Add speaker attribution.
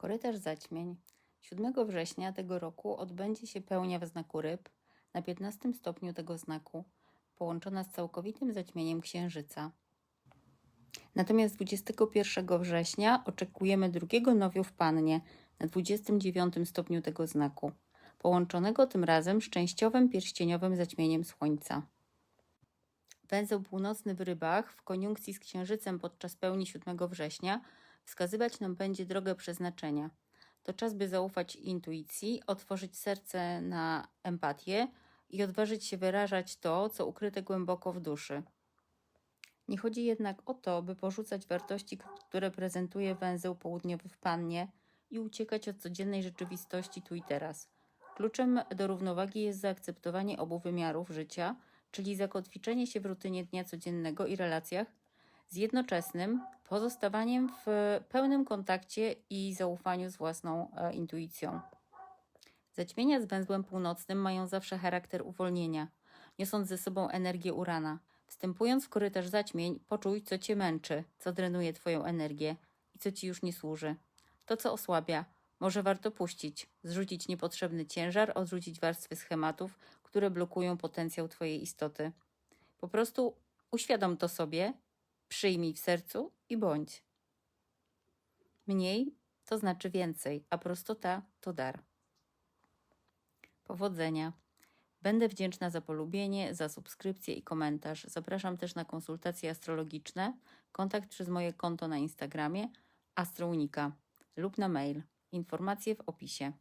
Speaker 1: Korytarz zaćmień. 7 września tego roku odbędzie się pełnia w znaku ryb na 15 stopniu tego znaku, połączona z całkowitym zaćmieniem księżyca. Natomiast 21 września oczekujemy drugiego nowiu w pannie na 29 stopniu tego znaku, połączonego tym razem z częściowym pierścieniowym zaćmieniem słońca. Węzeł północny w rybach w koniunkcji z księżycem podczas pełni 7 września wskazywać nam będzie drogę przeznaczenia. To czas, by zaufać intuicji, otworzyć serce na empatię i odważyć się wyrażać to, co ukryte głęboko w duszy. Nie chodzi jednak o to, by porzucać wartości, które prezentuje węzeł południowy w pannie i uciekać od codziennej rzeczywistości tu i teraz. Kluczem do równowagi jest zaakceptowanie obu wymiarów życia, czyli zakotwiczenie się w rutynie dnia codziennego i relacjach, z jednoczesnym pozostawaniem w pełnym kontakcie i zaufaniu z własną e, intuicją. Zaćmienia z węzłem północnym mają zawsze charakter uwolnienia, niosąc ze sobą energię urana. Wstępując w korytarz zaćmień, poczuj, co cię męczy, co drenuje twoją energię i co ci już nie służy. To, co osłabia, może warto puścić, zrzucić niepotrzebny ciężar, odrzucić warstwy schematów, które blokują potencjał twojej istoty. Po prostu uświadom to sobie, przyjmij w sercu i bądź. Mniej to znaczy więcej, a prostota to dar. Powodzenia. Będę wdzięczna za polubienie, za subskrypcję i komentarz. Zapraszam też na konsultacje astrologiczne, kontakt przez moje konto na Instagramie Astrounika lub na mail. Informacje w opisie.